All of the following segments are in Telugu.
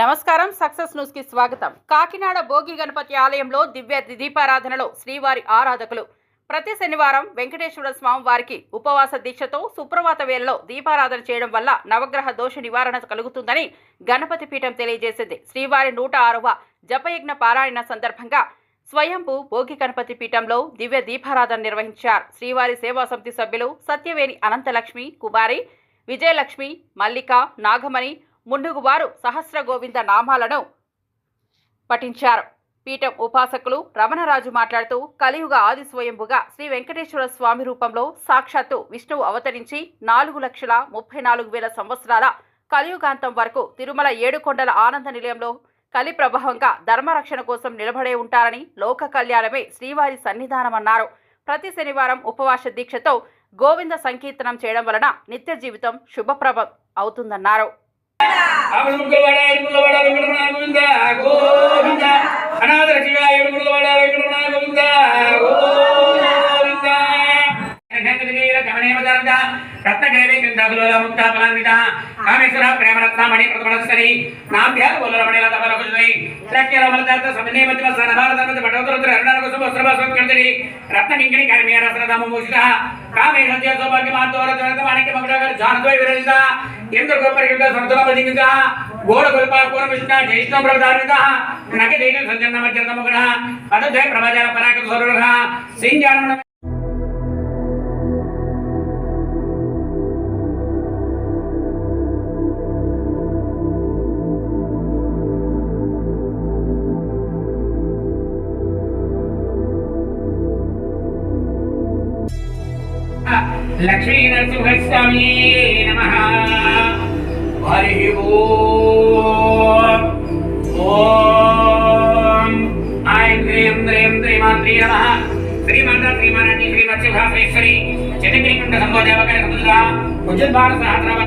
నమస్కారం సక్సెస్ న్యూస్కి స్వాగతం. కాకినాడ భోగి గణపతి ఆలయంలో దివ్య దీపారాధనలో శ్రీవారి ఆరాధకులు. ప్రతి శనివారం వెంకటేశ్వర స్వామి వారికి ఉపవాస దీక్షతో సుప్రభాత వేళలో దీపారాధన చేయడం వల్ల నవగ్రహ దోష నివారణ కలుగుతుందని గణపతి పీఠం తెలియజేసింది. శ్రీవారి నూట ఆరవ జపయజ్ఞ పారాయణ సందర్భంగా స్వయంభూ భోగి గణపతి పీఠంలో దివ్య దీపారాధన నిర్వహించారు. శ్రీవారి సేవా సమితి సభ్యులు సత్యవేణి అనంతలక్ష్మి కుమారి విజయలక్ష్మి మల్లిక నాగమణి ముందుగువారు సహస్ర గోవింద నామాలను పఠించారు. పీఠం ఉపాసకులు రమణరాజు మాట్లాడుతూ కలియుగ ఆది స్వయంభుగా శ్రీ వెంకటేశ్వర స్వామి రూపంలో సాక్షాత్తు విష్ణువు అవతరించి నాలుగు లక్షల ముప్పై నాలుగు వేల సంవత్సరాల కలియుగాంతం వరకు తిరుమల ఏడుకొండల ఆనంద నిలయంలో కలి ప్రభావంగా ధర్మరక్షణ కోసం నిలబడే ఉంటారని లోక కళ్యాణమే శ్రీవారి సన్నిధానమన్నారు. ప్రతి శనివారం ఉపవాస దీక్షతో గోవింద సంకీర్తనం చేయడం వలన నిత్య జీవితం శుభప్రభం అవుతుందన్నారు. ఆపదముక్కలవాడ ఏడుగులవాడ వెంకటరమణ గోవింద గోవింద. అనాథ రక్షగా వెంకటరమణ గోవింద. గోవింద. రత్నగేవి కిందాకుల ముక్త ఫలాన్విత కామేశ్వర ప్రేమరత్నమణి ప్రథమణస్కరి నాభ్యా ఉల్లరమణి లత బలకుజై త్రక్య రమలదార్థ సమన్వయ మధ్య సన భారత మధ్య పటోత్తర అరుణాన కుసుమ వస్త్రభాసం కర్తరి రత్న కర్మీయ రసనదామ మూషిత కామే సత్య సౌభాగ్య మాధవర జ్వరత మాణిక్య మగడగర జానద్వై విరజిత ఇంద్ర గోపరిక సంతుల మధిక గోడ గొల్ప పూర్ణ విష్ణ జ్యేష్ఠ ప్రధానిత నగ దేన సంజన్న మధ్య నమగణ పదజయ ప్రభాజన పరాక స్వరుణ సింజాన లక్ష్మీ నరసింహస్వామి నమ హరి ఓం ఓం ఐం హ్రీం హ్రీం శ్రీమాత్రీ నమ శ్రీమంత శ్రీమానాన్ని శ్రీమత్స్యభాసేశ్వరి చతుగ్రీకుండ సంబోదేవకర సముద్ర ఉజ్జద్వార సహస్రవ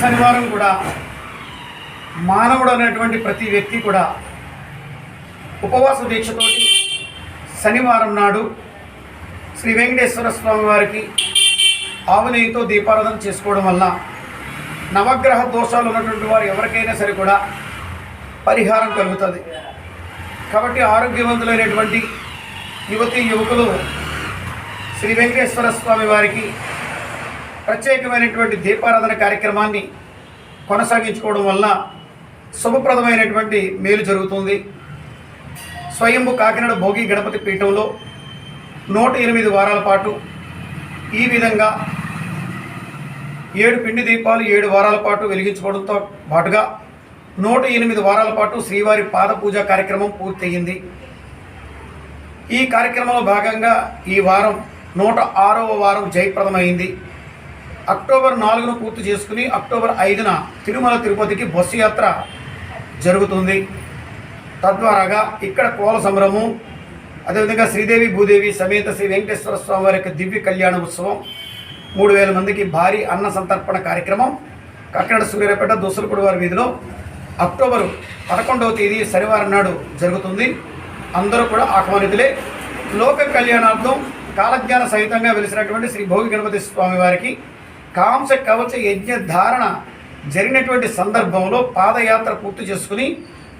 శనివారం కూడా మానవుడు అనేటువంటి ప్రతి వ్యక్తి కూడా ఉపవాస దీక్షతోటి శనివారం నాడు శ్రీ వెంకటేశ్వర స్వామి వారికి ఆవునేయితో దీపారాధన చేసుకోవడం వల్ల నవగ్రహ దోషాలు ఉన్నటువంటి వారు ఎవరికైనా సరే కూడా పరిహారం కలుగుతుంది. కాబట్టి ఆరోగ్యవంతులైనటువంటి యువతి యువకులు శ్రీ వెంకటేశ్వర స్వామి వారికి ప్రత్యేకమైనటువంటి దీపారాధన కార్యక్రమాన్ని కొనసాగించుకోవడం వల్ల శుభప్రదమైనటువంటి మేలు జరుగుతుంది. స్వయంభు కాకినాడ భోగి గణపతి పీఠంలో నూట ఎనిమిది వారాల పాటు ఈ విధంగా ఏడు పిండి దీపాలు ఏడు వారాల పాటు వెలిగించుకోవడంతో పాటుగా నూట ఎనిమిది వారాల పాటు శ్రీవారి పాద పూజ కార్యక్రమం పూర్తయింది. ఈ కార్యక్రమంలో భాగంగా ఈ వారం నూట ఆరవ వారం జయప్రదమైంది. అక్టోబర్ నాలుగును పూర్తి చేసుకుని అక్టోబర్ ఐదున తిరుమల తిరుపతికి బస్సు యాత్ర జరుగుతుంది. తద్వారాగా ఇక్కడ కోల సంబరము అదేవిధంగా శ్రీదేవి భూదేవి సమేత శ్రీ వెంకటేశ్వర స్వామి వారి యొక్క దివ్య కళ్యాణ ఉత్సవం మూడు వేల మందికి భారీ అన్న సంతర్పణ కార్యక్రమం కాకినాడ సూర్యాపేట దోసలపూడి వారి వీధిలో అక్టోబర్ పదకొండవ తేదీ శనివారం నాడు జరుగుతుంది. అందరూ కూడా ఆహ్వానితులే. లోక కళ్యాణార్థం కాలజ్ఞాన సహితంగా వెలిసినటువంటి శ్రీ భోగి గణపతి స్వామి వారికి కాంస కవచ యజ్ఞ ధారణ జరిగినటువంటి సందర్భంలో పాదయాత్ర పూర్తి చేసుకుని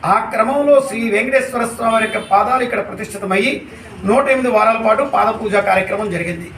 ఆ క్రమంలో శ్రీ వెంకటేశ్వర స్వామి వారి యొక్క పాదాలు ఇక్కడ ప్రతిష్ఠితమయ్యి నూట ఎనిమిది వారాల పాటు పాద పూజా కార్యక్రమం జరిగింది.